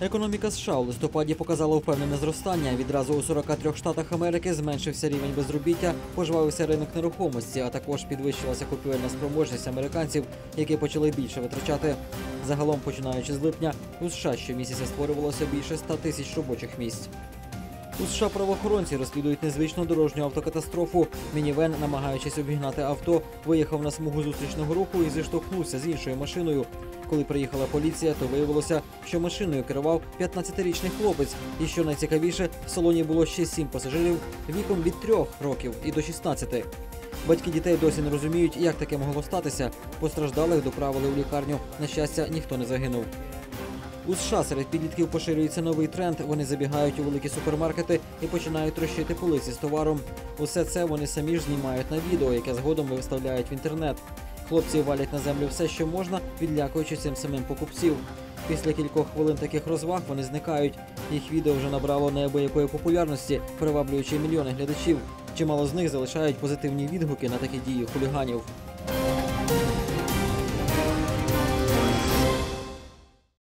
Економіка США у листопаді показала впевнене зростання. Відразу у 43 штатах Америки зменшився рівень безробіття, пожвавився ринок нерухомості, а також підвищилася купівельна спроможність американців, які почали більше витрачати. Загалом, починаючи з липня, у США щомісяця створювалося більше 100 тисяч робочих місць. У США правоохоронці розслідують незвичну дорожню автокатастрофу. Мінівен, намагаючись обігнати авто, виїхав на смугу зустрічного руху і зіштовхнувся з іншою машиною. Коли приїхала поліція, то виявилося, що машиною керував 15-річний хлопець. І що найцікавіше, в салоні було ще сім пасажирів віком від 3 років і до 16. Батьки дітей досі не розуміють, як таке могло статися. Постраждалих доправили у лікарню. На щастя, ніхто не загинув. У США серед підлітків поширюється новий тренд. Вони забігають у великі супермаркети і починають трощити полиці з товаром. Усе це вони самі ж знімають на відео, яке згодом виставляють в інтернет. Хлопці валять на землю все, що можна, відлякуючи цим самим покупців. Після кількох хвилин таких розваг вони зникають. Їх відео вже набрало неабиякої популярності, приваблюючи мільйони глядачів. Чимало з них залишають позитивні відгуки на такі дії хуліганів.